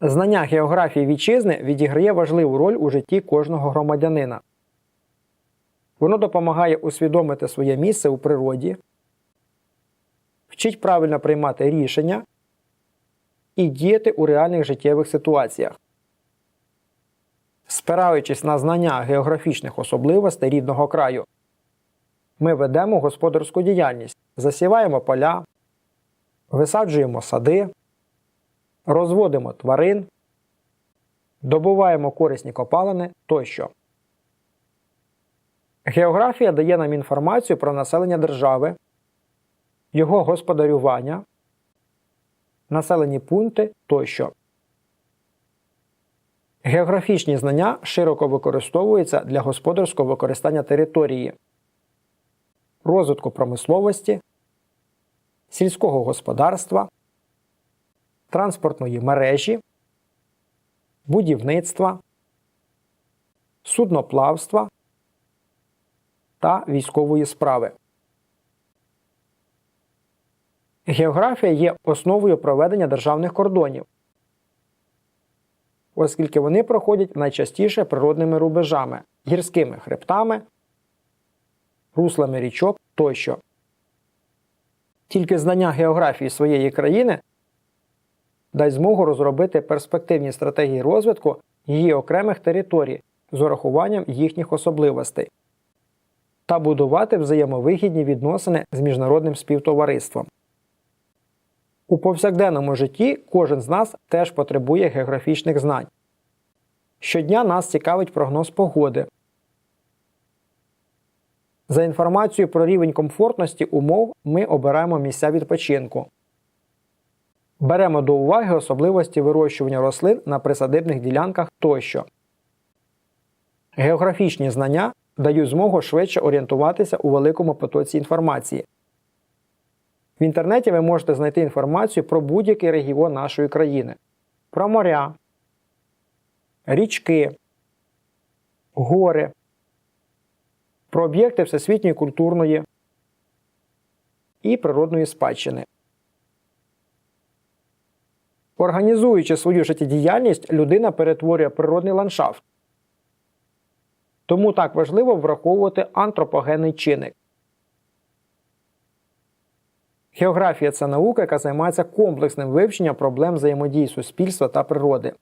Знання географії вітчизни відіграє важливу роль у житті кожного громадянина. Воно допомагає усвідомити своє місце у природі, вчить правильно приймати рішення і діяти у реальних життєвих ситуаціях. Спираючись на знання географічних особливостей рідного краю, ми ведемо господарську діяльність, засіваємо поля, висаджуємо сади, розводимо тварин, добуваємо корисні копалини тощо. Географія дає нам інформацію про населення держави, його господарювання, населені пункти тощо. Географічні знання широко використовуються для господарського використання території, розвитку промисловості, сільського господарства, транспортної мережі, будівництва, судноплавства та військової справи. Географія є основою проведення державних кордонів, оскільки вони проходять найчастіше природними рубежами, гірськими хребтами, руслами річок тощо. Тільки знання географії своєї країни дасть змогу розробити перспективні стратегії розвитку її окремих територій з урахуванням їхніх особливостей та будувати взаємовигідні відносини з міжнародним співтовариством. У повсякденному житті кожен з нас теж потребує географічних знань. Щодня нас цікавить прогноз погоди. За інформацією про рівень комфортності умов ми обираємо місця відпочинку. Беремо до уваги особливості вирощування рослин на присадибних ділянках тощо. Географічні знання дають змогу швидше орієнтуватися у великому потоці інформації. В інтернеті ви можете знайти інформацію про будь-який регіон нашої країни, про моря, річки, гори, про об'єкти всесвітньої культурної і природної спадщини. Організуючи свою життєдіяльність, людина перетворює природний ландшафт. Тому так важливо враховувати антропогенний чинник. Географія це наука, яка займається комплексним вивченням проблем взаємодії суспільства та природи.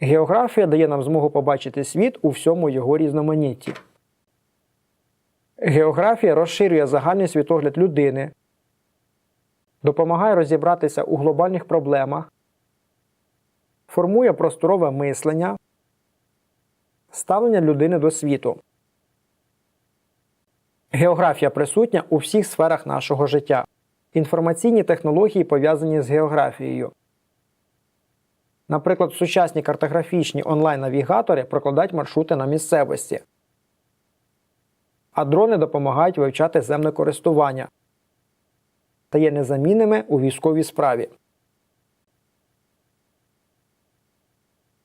Географія дає нам змогу побачити світ у всьому його різноманітті. Географія розширює загальний світогляд людини, допомагає розібратися у глобальних проблемах, формує просторове мислення, ставлення людини до світу. Географія присутня у всіх сферах нашого життя. Інформаційні технології пов'язані з географією. Наприклад, сучасні картографічні онлайн-навігатори прокладають маршрути на місцевості, а дрони допомагають вивчати земне користування та є незамінними у військовій справі.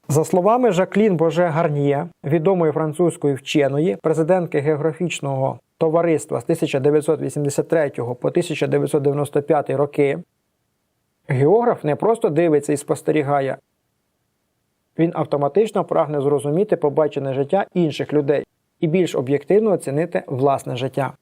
За словами Жаклін Боже Гарніє, відомої французької вченої, президентки географічного товариства з 1983 по 1995 роки, географ не просто дивиться і спостерігає, він автоматично прагне зрозуміти побачене життя інших людей і більш об'єктивно оцінити власне життя.